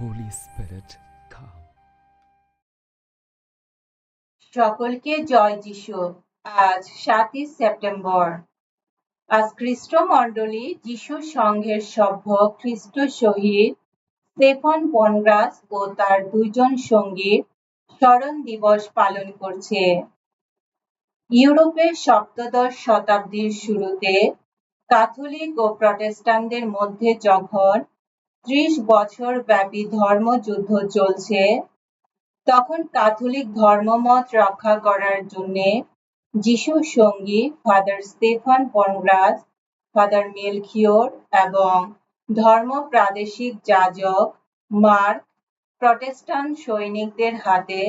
Holy Spirit, come. সকলকে জয় যিশু। আজ সাতই সেপ্টেম্বর। আজ খ্রিস্ট মণ্ডলী যিশু সংঘের সভ্য খ্রিস্ট শহীদ স্টেফান বনগ্রাস ও তার দুইজন সঙ্গী স্মরণ দিবস পালন করছে। ইউরোপের সপ্তদশ শতাব্দীর শুরুতে ক্যাথলিক ও প্রটেস্টান্টদের মধ্যে যখন ত্রিশ বছর ব্যাপী ধর্মযুদ্ধ চলছে। তখন ক্যাথলিক ধর্মমত রক্ষা করার জন্য যিশুর সঙ্গী father Stefan Pongracz, father Melchior এবং ধর্ম প্রাদেশিক যাজক মার্ক প্রটেস্টান্ট সৈনিকদের হাতে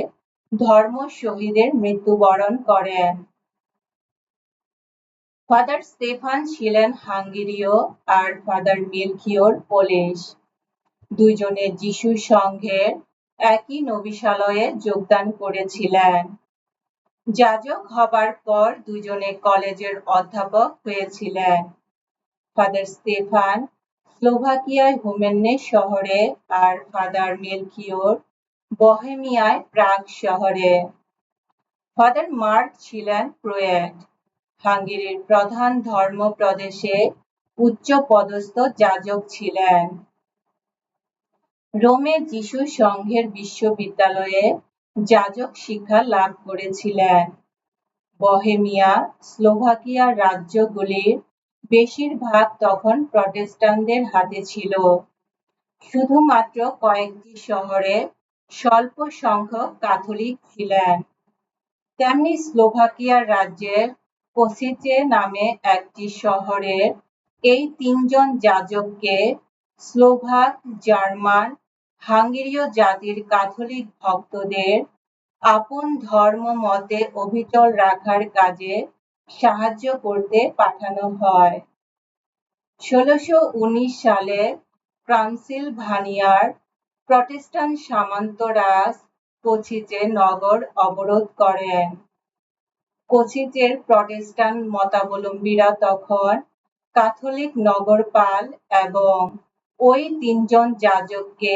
ধর্ম শহীদের মৃত্যুবরণ করেন। ফাদার স্টেফান ছিলেন হাঙ্গেরীয় আর ফাদার মেলখিওর পোলিশ। দুইজনে যিশু সংঘের একই নবিশালয়ে যোগদান করেছিলেন। যাজক হবার পর দুজনে কলেজের অধ্যাপক হয়েছিলেন। ফাদার স্টেফান স্লোভাকিয়ায় হুমেন্নে শহরে আর ফাদার মেলকিওর বহেমিয়ায় প্রাগ শহরে। ফাদার মার্ক ছিলেন প্রোয়েট। হাঙ্গেরির প্রধান ধর্ম প্রদেশে উচ্চ পদস্থ যাজক ছিলেন। রোমে যিশু সংঘের বিশ্ববিদ্যালয়ে যাজক শিক্ষা লাভ করেছিলেন। বহেমিয়া স্লোভাকিয়া রাজ্যগুলির বেশিরভাগ তখন প্রটেস্টান্টদের হাতে ছিল। শুধুমাত্র কয়েকটি শহরে স্বল্প সংখ্যক ক্যাথলিক ছিলেন। তেমনি স্লোভাকিয়া রাজ্যের কোসিচে নামে একটি শহরের এই তিনজন যাজককে স্লোভাক, জার্মান, হাঙ্গেরীয় জাতির ক্যাথলিক ভক্তদের আপন ধর্ম মতে অবিচল রাখার কাজে সাহায্য করতে পাঠানো হয়। ষোলশো উনিশ সালে ট্রান্সিলভানিয়ার প্রটেস্টান্ট সামন্তরাজ কোচিচে নগর অবরোধ করেন। কোচিচের প্রটেস্টান্ট মতাবলম্বীরা তখন ক্যাথলিক নগরপাল এবং ওই তিনজন যাজককে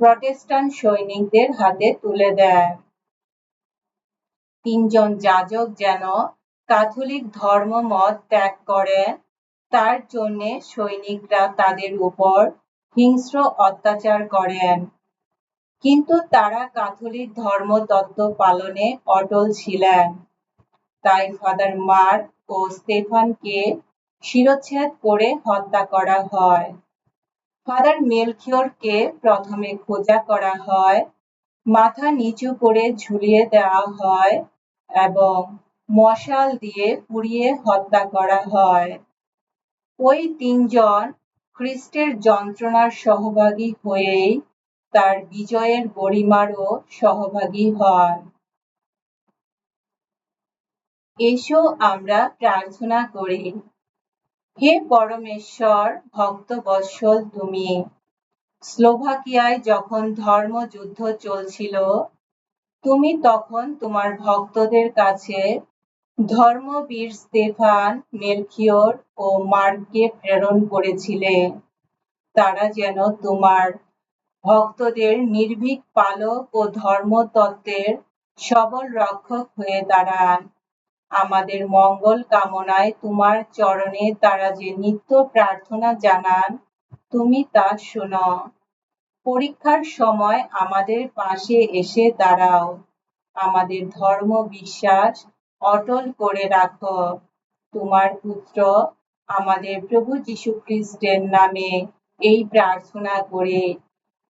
প্রটেস্টান্ট সৈনিকদের হাতে তুলে দেন তিনজন যাজক যেন ক্যাথলিক ধর্মমত ত্যাগ করেন তার জন্য সৈনিকরা তাদের উপর হিংস্র অত্যাচার করেন। কিন্তু তারা ক্যাথলিক ধর্মতত্ত্ব পালনে অটল ছিলেন। তাই ফাদার মার্ক ও স্টেফানকে শিরচ্ছেদ করে হত্যা করা হয়। ফাদার মেলখিওরকে প্রথমে খোঁজা করা হয়, মাথা নিচু করে ঝুলিয়ে দেওয়া হয় এবং মশাল দিয়ে পুড়িয়ে হত্যা করা হয়। ওই তিনজন খ্রিস্টের যন্ত্রণার সহভাগী হয়েই তার বিজয়ের গরিমারও সহভাগী হন। এসো আমরা প্রার্থনা করি। হে পরমেশ্বর ভক্তবৎসল তুমি। স্লোভাকিয়ায় যখন ধর্মযুদ্ধ চলছিল, তুমি তখন তোমার ভক্তদের কাছে ধর্মবীর স্তেফান মেলখিওর ও মার্ককে প্রেরণ করেছিলে। তারা যেন তোমার ভক্তদের নির্ভীক পালক ও ধর্মতত্ত্বের সবল রক্ষক হয়ে দাঁড়ান। আমাদের মঙ্গল কামনায় তোমার চরণে তারা যে নিত্য প্রার্থনা জানান, তুমি তা শোনো। পরীক্ষার সময় আমাদের পাশে এসে দাঁড়াও। আমাদের ধর্ম বিশ্বাস অটল করে রাখো। তোমার পুত্র আমাদের প্রভু যীশু খ্রিস্টের নামে এই প্রার্থনা করে,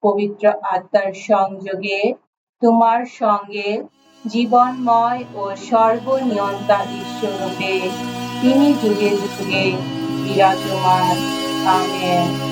পবিত্র আত্মার সংযোগে তোমার সঙ্গে জীবনময় ও সর্বনিয়ন্তা ঈশ্বরূপে তিনি যুগে যুগে বিরাজমান। আমেন।